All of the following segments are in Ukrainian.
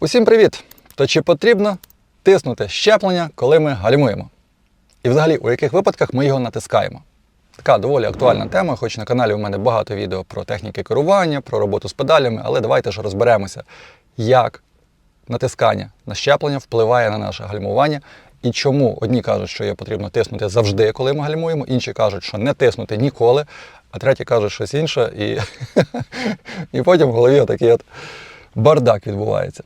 Усім привіт! То чи потрібно тиснути щеплення, коли ми гальмуємо? І взагалі, у яких випадках ми його натискаємо? Така доволі актуальна тема, хоч на каналі у мене багато відео про техніки керування, про роботу з педалями, але давайте ж розберемося, як натискання на щеплення впливає на наше гальмування і чому одні кажуть, що її потрібно тиснути завжди, коли ми гальмуємо, інші кажуть, що не тиснути ніколи, а треті кажуть щось інше, і, потім в голові отакий от бардак відбувається.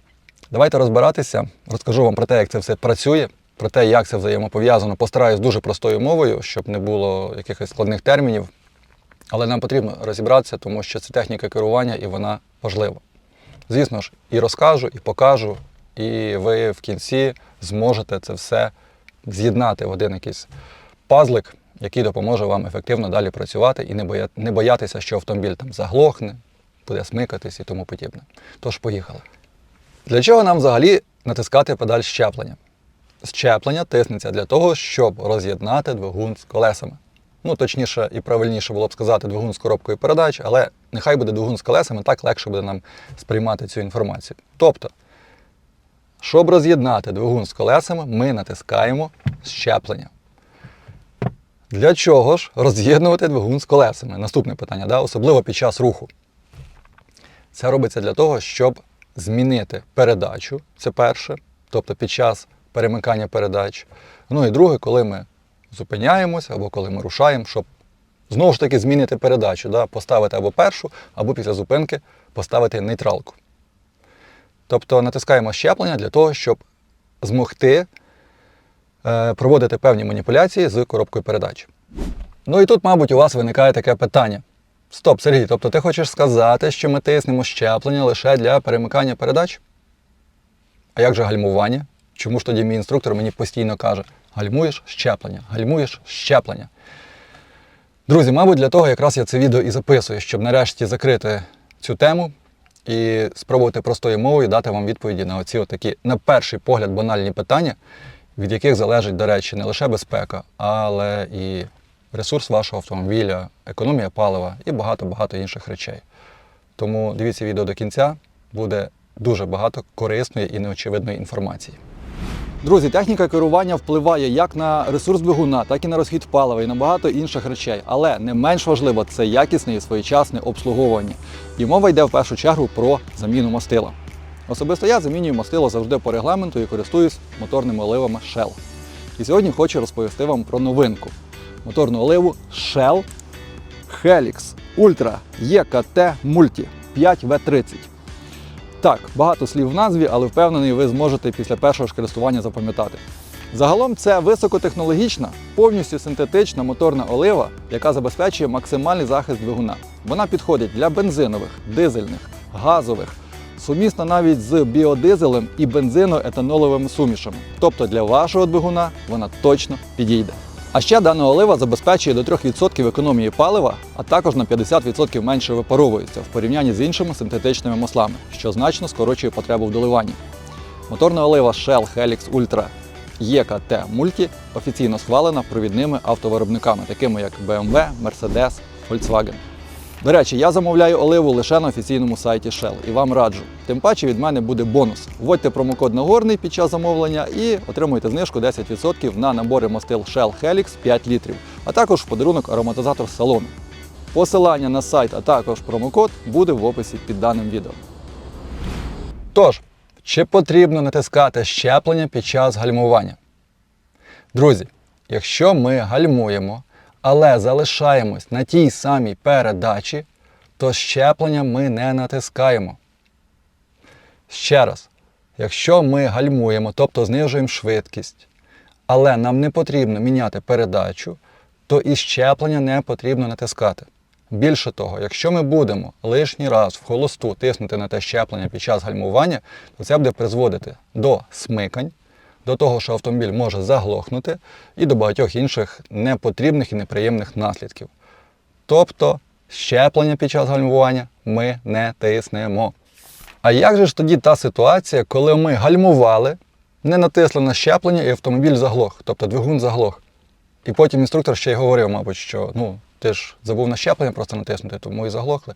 Давайте розбиратися, розкажу вам про те, як це все працює, про те, як це взаємопов'язано. Постараюсь дуже простою мовою, щоб не було якихось складних термінів. Але нам потрібно розібратися, тому що це техніка керування і вона важлива. Звісно ж, і розкажу, і покажу, і ви в кінці зможете це все з'єднати в один якийсь пазлик, який допоможе вам ефективно далі працювати і не боя- не боятися, що автомобіль там заглохне, буде смикатись і тому подібне. Тож поїхали. Для чого нам взагалі натискати педаль щеплення? Щеплення тиснеться для того, щоб роз'єднати двигун з колесами. Ну, точніше і правильніше було б сказати двигун з коробкою передач, але нехай буде двигун з колесами, так легше буде нам сприймати цю інформацію. Тобто, щоб роз'єднати двигун з колесами, ми натискаємо щеплення. Для чого ж роз'єднувати двигун з колесами? Наступне питання, да? особливо під час руху. Це робиться для того, щоб змінити передачу. Це перше, тобто під час перемикання передач. Ну і друге, коли ми зупиняємося або коли ми рушаємо, щоб знову ж таки змінити передачу, да? поставити або першу, або після зупинки поставити нейтралку. Тобто натискаємо щеплення для того, щоб змогти е, проводити певні маніпуляції з коробкою передач. Ну і тут, мабуть, у вас виникає таке питання. Стоп, Сергій, тобто ти хочеш сказати, що ми тиснемо щеплення лише для перемикання передач? А як же гальмування? Чому ж тоді мій інструктор мені постійно каже: гальмуєш щеплення, гальмуєш щеплення. Друзі, мабуть, для того якраз я це відео і записую, щоб нарешті закрити цю тему і спробувати простою мовою дати вам відповіді на оці такі, на перший погляд, банальні питання, від яких залежить, до речі, не лише безпека, але і ресурс вашого автомобіля, економія палива і багато-багато інших речей. Тому дивіться відео до кінця, буде дуже багато корисної і неочевидної інформації. Друзі, техніка керування впливає як на ресурс двигуна, так і на розхід палива і на багато інших речей. Але не менш важливо це якісне і своєчасне обслуговування. І мова йде в першу чергу про заміну мастила. Особисто я замінюю мастило завжди по регламенту і користуюсь моторними оливами Shell. І сьогодні хочу розповісти вам про новинку: моторну оливу Shell Helix Ultra EKT Multi 5V30. Так, багато слів в назві, але впевнений, ви зможете після першого ж користування запам'ятати. Загалом це високотехнологічна, повністю синтетична моторна олива, яка забезпечує максимальний захист двигуна. Вона підходить для бензинових, дизельних, газових, сумісна навіть з біодизелем і бензино-етаноловими сумішами. Тобто для вашого двигуна вона точно підійде. А ще дана олива забезпечує до 3% економії палива, а також на 50% менше випаровується в порівнянні з іншими синтетичними маслами, що значно скорочує потребу в доливанні. Моторна олива Shell Helix Ultra EKT Multi офіційно схвалена провідними автовиробниками, такими як BMW, Mercedes, Volkswagen. До речі, я замовляю оливу лише на офіційному сайті Shell і вам раджу. Тим паче від мене буде бонус. Вводьте промокод Нагорний під час замовлення і отримуйте знижку 10% на набори мастил Shell Helix 5 літрів, а також в подарунок ароматизатор салону. Посилання на сайт, а також промокод буде в описі під даним відео. Тож, чи потрібно натискати щеплення під час гальмування? Друзі, якщо ми гальмуємо, але залишаємось на тій самій передачі, то щеплення ми не натискаємо. Ще раз, якщо ми гальмуємо, тобто знижуємо швидкість, але нам не потрібно міняти передачу, то і щеплення не потрібно натискати. Більше того, якщо ми будемо лишній раз в холосту тиснути на те щеплення під час гальмування, то це буде призводити до смикань, до того, що автомобіль може заглохнути, і до багатьох інших непотрібних і неприємних наслідків. Тобто щеплення під час гальмування ми не тиснемо. А як же ж тоді та ситуація, коли ми гальмували, не натисли на щеплення і автомобіль заглох, тобто двигун заглох? І потім інструктор ще й говорив, мабуть, що ну, ти ж забув на щеплення просто натиснути, тому і заглохли.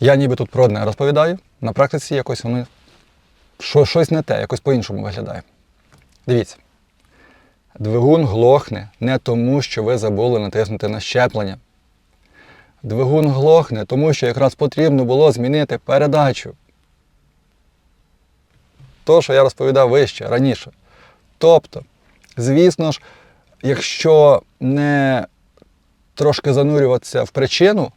Я ніби тут про одне розповідаю, на практиці якось воно що щось не те, якось по-іншому виглядає. Дивіться. Двигун глохне не тому, що ви забули натиснути на щеплення. Двигун глохне, тому що якраз потрібно було змінити передачу. То, що я розповідав вище раніше. Тобто, звісно ж, якщо не трошки занурюватися в причину,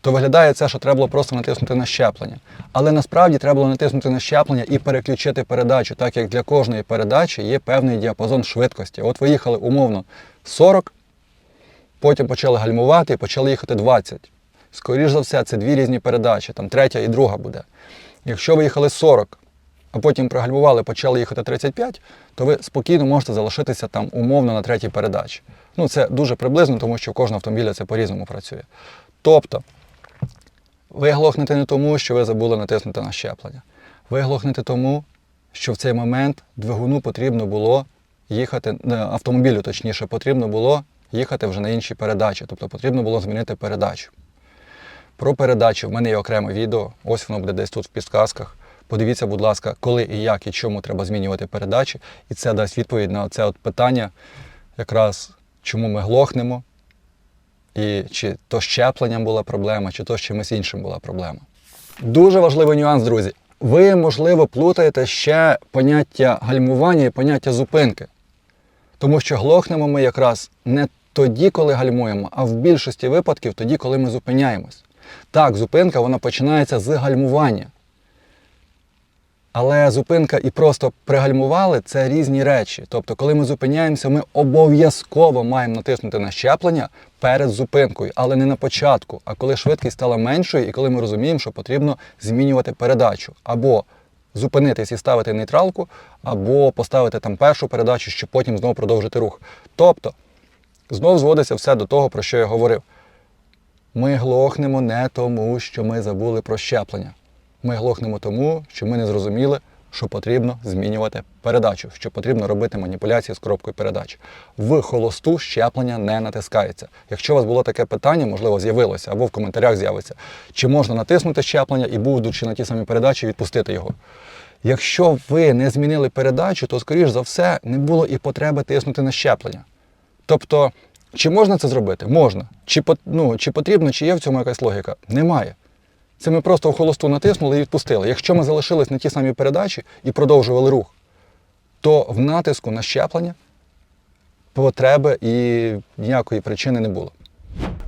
то виглядає це, що треба було просто натиснути на щеплення. Але насправді треба було натиснути на щеплення і переключити передачу, так як для кожної передачі є певний діапазон швидкості. От ви їхали умовно 40, потім почали гальмувати і почали їхати 20. Скоріше за все, це дві різні передачі, там третя і друга буде. Якщо ви їхали 40, а потім пригальмували, почали їхати 35, то ви спокійно можете залишитися там умовно на третій передачі. Ну, це дуже приблизно, тому що у кожного автомобіля це по-різному працює. Тобто, ви глохнете не тому, що ви забули натиснути на щеплення. Ви глохнете тому, що в цей момент двигуну потрібно було їхати, автомобілю, точніше, потрібно було їхати вже на іншій передачі, тобто потрібно було змінити передачу. Про передачу в мене є окреме відео, ось воно буде десь тут в підсказках. Подивіться, будь ласка, коли і як і чому треба змінювати передачі, і це дасть відповідь на це от питання, якраз чому ми глохнемо, і чи то щепленням була проблема, чи то з чимось іншим була проблема. Дуже важливий нюанс, друзі. Ви, можливо, плутаєте ще поняття гальмування і поняття зупинки. Тому що глохнемо ми якраз не тоді, коли гальмуємо, а в більшості випадків тоді, коли ми зупиняємось. Так, зупинка вона починається з гальмування. Але зупинка і просто пригальмували це різні речі. Тобто, коли ми зупиняємося, ми обов'язково маємо натиснути на щеплення перед зупинкою, але не на початку, а коли швидкість стала меншою, і коли ми розуміємо, що потрібно змінювати передачу. Або зупинитись і ставити нейтралку, або поставити там першу передачу, щоб потім знову продовжити рух. Тобто, знов зводиться все до того, про що я говорив. Ми глохнемо не тому, що ми забули про щеплення. Ми глохнемо тому, що ми не зрозуміли, що потрібно змінювати передачу, що потрібно робити маніпуляції з коробкою передач. В холосту щеплення не натискається. Якщо у вас було таке питання, можливо, з'явилося або в коментарях з'явиться, чи можна натиснути щеплення і, будучи на тій самій передачі, відпустити його. Якщо ви не змінили передачу, то, скоріш за все, не було і потреби тиснути на щеплення. Тобто, чи можна це зробити? Можна. Чи, ну, чи потрібно, чи є в цьому якась логіка? Немає. Це ми просто в холосту натиснули і відпустили. Якщо ми залишились на тій самій передачі і продовжували рух, то в натиску на щеплення потреби і ніякої причини не було.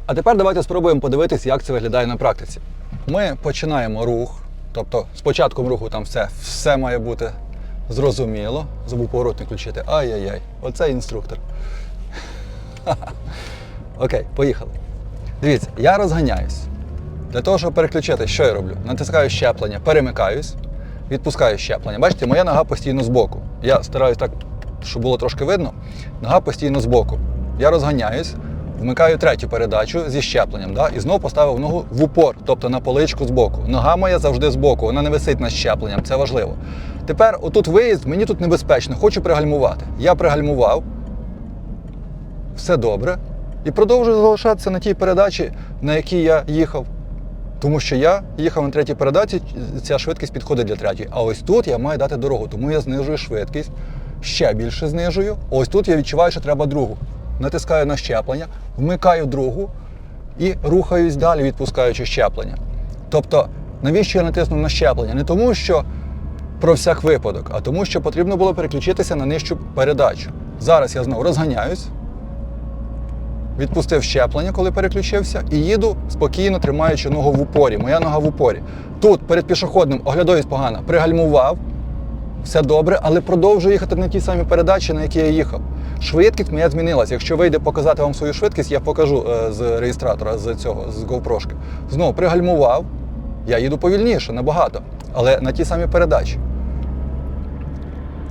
А тепер давайте спробуємо подивитися, як це виглядає на практиці. Ми починаємо рух, тобто з початком руху там все, все має бути зрозуміло. Забув поворотник включити. Ай-яй-яй, оце інструктор. Окей, поїхали. Дивіться, я розганяюсь. Для того, щоб переключити, що я роблю? Натискаю щеплення, перемикаюсь, відпускаю щеплення. Бачите, моя нога постійно збоку. Я стараюсь так, щоб було трошки видно. Нога постійно збоку. Я розганяюсь, вмикаю третю передачу зі щепленням, да? і знову поставив ногу в упор, тобто на поличку збоку. Нога моя завжди збоку, вона не висить над щепленням, це важливо. Тепер, отут виїзд, мені тут небезпечно, хочу пригальмувати. Я пригальмував, все добре. І продовжую залишатися на тій передачі, на якій я їхав. Тому що я їхав на третій передачі, ця швидкість підходить для третьої. А ось тут я маю дати дорогу, тому я знижую швидкість, ще більше знижую. Ось тут я відчуваю, що треба другу. Натискаю на щеплення, вмикаю другу і рухаюсь далі, відпускаючи щеплення. Тобто, навіщо я натиснув на щеплення? Не тому, що про всяк випадок, а тому, що потрібно було переключитися на нижчу передачу. Зараз я знову розганяюсь, відпустив щеплення, коли переключився, і їду спокійно тримаючи ногу в упорі. Моя нога в упорі. Тут перед пішохідним оглядаюсь погано, пригальмував, все добре, але продовжую їхати на тій самій передачі, на якій я їхав. Швидкість моя змінилася. Якщо вийде показати вам свою швидкість, я покажу е, з реєстратора, з цього, з GoPro. Знову пригальмував, я їду повільніше, набагато, але на тій самій передачі.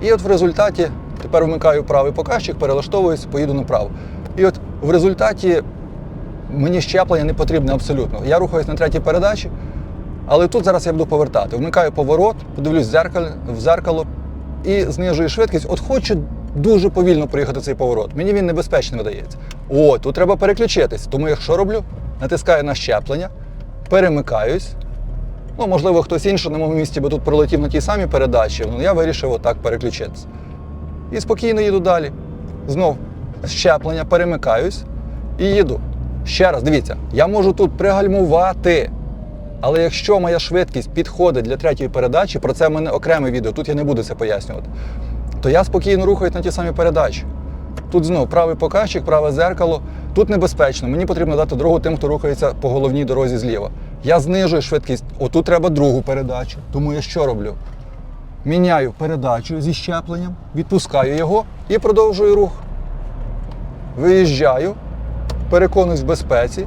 І от в результаті тепер вмикаю правий показчик, перелаштовуюсь, поїду направо. І от в результаті мені щеплення не потрібне абсолютно. Я рухаюсь на третій передачі, але тут зараз я буду повертати. Вмикаю поворот, подивлюсь в зеркало, і знижую швидкість. От хочу дуже повільно проїхати цей поворот. Мені він небезпечний видається. О, тут треба переключитись. Тому я що роблю? Натискаю на щеплення, перемикаюсь, Ну, можливо, хтось інший на моєму місці би тут пролетів на тій самій передачі, ну я вирішив отак переключитися. І спокійно їду далі. Знов щеплення, перемикаюсь і їду. Ще раз, дивіться, я можу тут пригальмувати. Але якщо моя швидкість підходить для третьої передачі, про це в мене окреме відео, тут я не буду це пояснювати, то я спокійно рухаюсь на ті самі передачі. Тут знову правий показчик, праве зеркало. Тут небезпечно. Мені потрібно дати дорогу тим, хто рухається по головній дорозі зліва. Я знижую швидкість. Отут треба другу передачу. Тому я що роблю? Міняю передачу зі щепленням, відпускаю його і продовжую рух. Виїжджаю, переконуюсь в безпеці,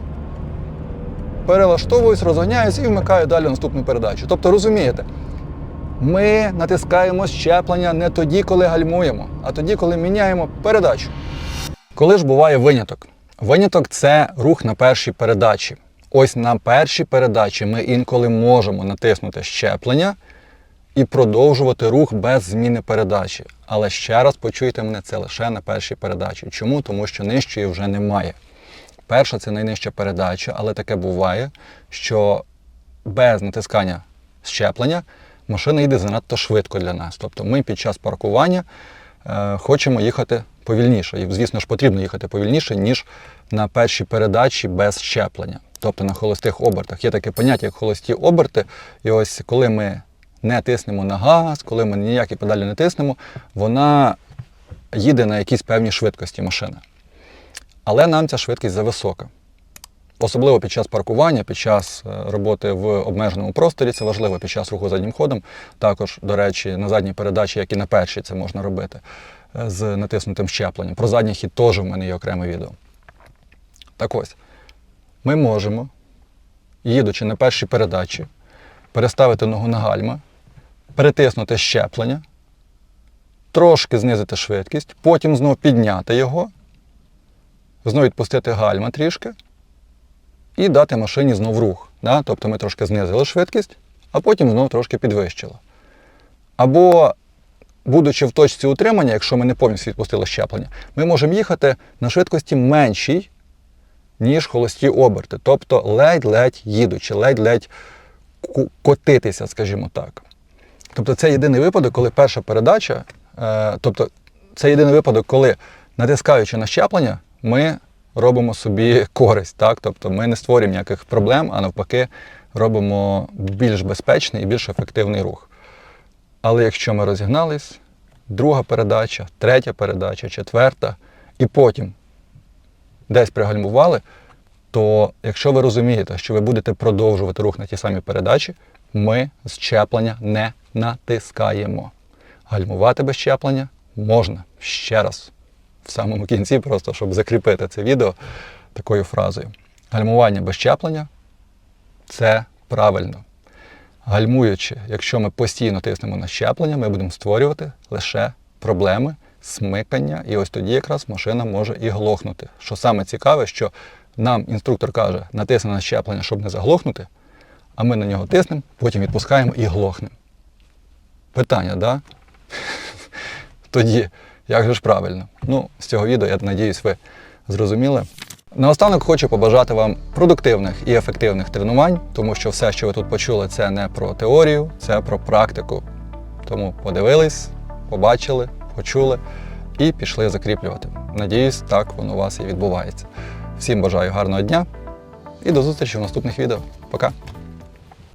перелаштовуюсь, розганяюсь і вмикаю далі наступну передачу. Тобто, розумієте, ми натискаємо щеплення не тоді, коли гальмуємо, а тоді, коли міняємо передачу. Коли ж буває виняток? Виняток це рух на першій передачі. Ось на першій передачі ми інколи можемо натиснути щеплення і продовжувати рух без зміни передачі. Але ще раз почуйте мене, це лише на першій передачі. Чому? Тому що нижчої вже немає. Перша це найнижча передача, але таке буває, що без натискання щеплення машина йде занадто швидко для нас. Тобто ми під час паркування е, хочемо їхати повільніше. І, звісно ж, потрібно їхати повільніше, ніж на першій передачі без щеплення. Тобто на холостих обертах. Є таке поняття, як холості оберти. І ось коли ми не тиснемо на газ, коли ми ніякі педалі не тиснемо, вона їде на якійсь певній швидкості машина. Але нам ця швидкість зависока. Особливо під час паркування, під час е, роботи в обмеженому просторі, це важливо під час руху заднім ходом. Також, до речі, на задній передачі, як і на першій, це можна робити е, з натиснутим щепленням. Про задній хід теж в мене є окреме відео. Так ось, ми можемо, їдучи на першій передачі, переставити ногу на гальма, перетиснути щеплення, трошки знизити швидкість, потім знову підняти його, знову відпустити гальма трішки і дати машині знов рух. Да? Тобто ми трошки знизили швидкість, а потім знову трошки підвищили. Або, будучи в точці утримання, якщо ми не повністю відпустили щеплення, ми можемо їхати на швидкості меншій, ніж холості оберти. Тобто ледь-ледь їдучи, ледь-ледь котитися, скажімо так. Тобто це єдиний випадок, коли перша передача, е, тобто це єдиний випадок, коли натискаючи на щеплення, ми робимо собі користь. Так? Тобто ми не створюємо ніяких проблем, а навпаки, робимо більш безпечний і більш ефективний рух. Але якщо ми розігнались, друга передача, третя передача, четверта, і потім десь пригальмували, то якщо ви розумієте, що ви будете продовжувати рух на ті самі передачі, ми з щеплення не натискаємо. Гальмувати без щеплення можна ще раз. В самому кінці, просто щоб закріпити це відео такою фразою. Гальмування без щеплення це правильно. Гальмуючи, якщо ми постійно тиснемо на щеплення, ми будемо створювати лише проблеми, смикання, і ось тоді якраз машина може і глохнути. Що саме цікаве, що нам інструктор каже, натисни на щеплення, щоб не заглохнути, а ми на нього тиснемо, потім відпускаємо і глохнемо. Питання, да? Тоді, як же ж правильно? Ну, з цього відео, я надіюсь, ви зрозуміли. Наостанок хочу побажати вам продуктивних і ефективних тренувань, тому що все, що ви тут почули, це не про теорію, це про практику. Тому подивились, побачили, почули і пішли закріплювати. Надіюсь, так воно у вас і відбувається. Всім бажаю гарного дня і до зустрічі в наступних відео. Пока!